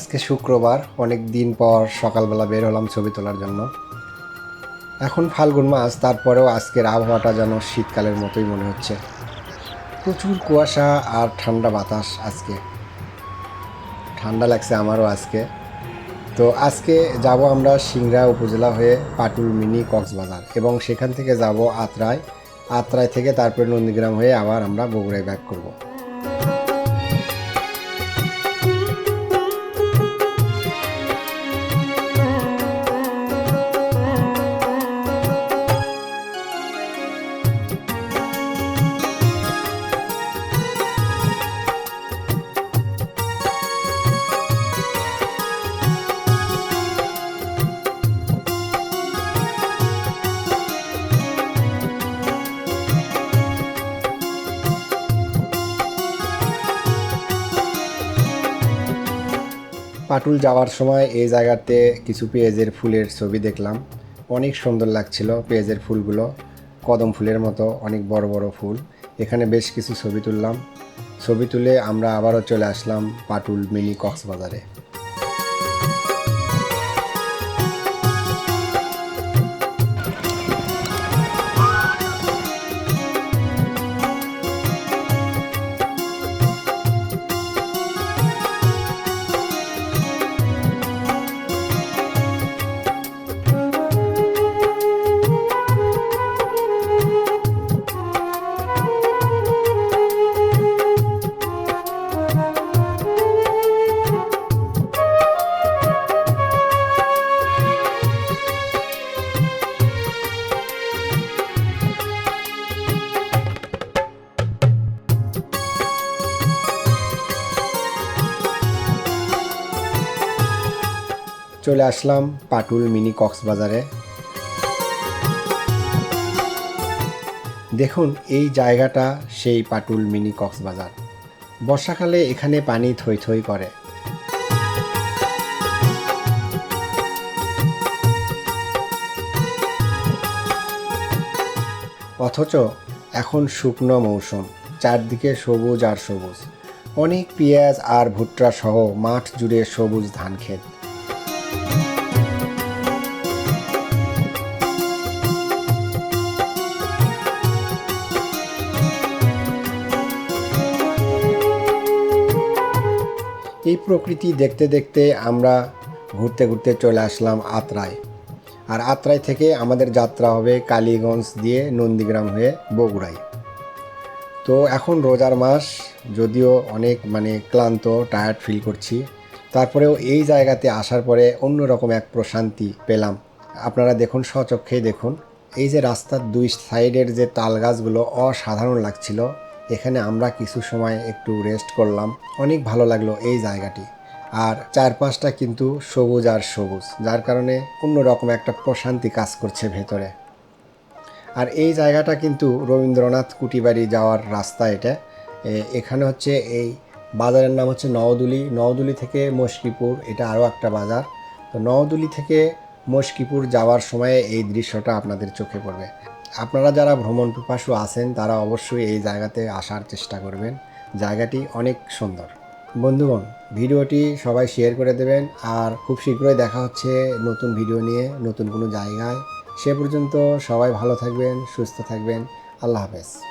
আজকে শুক্রবার, অনেক দিন পর সকালবেলা বের হলাম ছবি তোলার জন্য। এখন ফাল্গুন মাস, তারপরেও আজকের আবহাওয়াটা যেন শীতকালের মতোই মনে হচ্ছে। প্রচুর কুয়াশা আর ঠান্ডা বাতাস আজকে। ঠান্ডা লাগছে আমারও আজকে। তো আজকে যাব আমরা সিংড়া উপজেলা হয়ে পাটুল মিনি কক্সবাজার এবং সেখান থেকে যাব আত্রায় আত্রায় থেকে তারপরে নন্দীগ্রাম হয়ে আবার আমরা বগুড়ায় ব্যাক করব। পাটুল যাওয়ার সময় এই জায়গাতে কিছু পেঁয়াজের ফুলের ছবি দেখলাম। অনেক সুন্দর লাগছিল পেঁয়াজের ফুলগুলো। কদম ফুলের মতো, অনেক বড় বড় ফুল। এখানে বেশ কিছু ছবি তুললাম। ছবি তুলে আমরা আবারও চলে আসলাম পাটুল মিনি কক্সবাজারে। চলে আসলাম পাটুল মিনি কক্সবাজারে। দেখুন, এই জায়গাটা সেই পাটুল মিনি কক্সবাজার। বর্ষাকালে এখানে পানি থই থই করে। অথচ এখন শুকনো মৌসুম, চারদিকে সবুজ আর সবুজ। অনেক পেঁয়াজ আর ভুট্টা সহ মাঠ জুড়ে সবুজ ধান ক্ষেত এই প্রকৃতি দেখতে দেখতে আমরা ঘুরতে ঘুরতে চলে আসলাম আত্রায়। আর আত্রাই থেকে আমাদের যাত্রা হবে কালীগঞ্জ দিয়ে নন্দীগ্রাম হয়ে বগুড়ায়। তো এখন রোজার মাস, যদিও অনেক মানে ক্লান্ত টায়ার্ড ফিল করছি। তারপরেও এই জায়গাতে আসার পরে অন্যরকম এক প্রশান্তি পেলাম। আপনারা দেখুন, স্বচক্ষেই দেখুন, এই যে রাস্তার দুই সাইডের যে তাল গাছগুলো অসাধারণ লাগছিল। এখানে আমরা কিছু সময় একটু রেস্ট করলাম। অনেক ভালো লাগল এই জায়গাটি। আর চারপাশটা কিন্তু সবুজ আর সবুজ, যার কারণে অন্যরকম একটা প্রশান্তি কাজ করছে ভেতরে। আর এই জায়গাটা কিন্তু রবীন্দ্রনাথ কুটিবাড়ি যাওয়ার রাস্তা এটা। এখানে হচ্ছে এই বাজারের নাম হচ্ছে নওদুলি নওদুলি থেকে মস্কিপুর এটা আরও একটা বাজার। তো নওদুলি থেকে মস্কিপুর যাওয়ার সময়ে এই দৃশ্যটা আপনাদের চোখে পড়বে। আপনারা যারা ভ্রমণ পিপাসু আছেন, তারা অবশ্যই এই জায়গাতে আসার চেষ্টা করবেন। জায়গাটি অনেক সুন্দর। বন্ধুগণ, ভিডিওটি সবাই শেয়ার করে দেবেন আর খুব শীঘ্রই দেখা হচ্ছে নতুন ভিডিও নিয়ে, নতুন কোনো জায়গায়। সে পর্যন্ত সবাই ভালো থাকবেন, সুস্থ থাকবেন। আল্লাহ হাফেজ।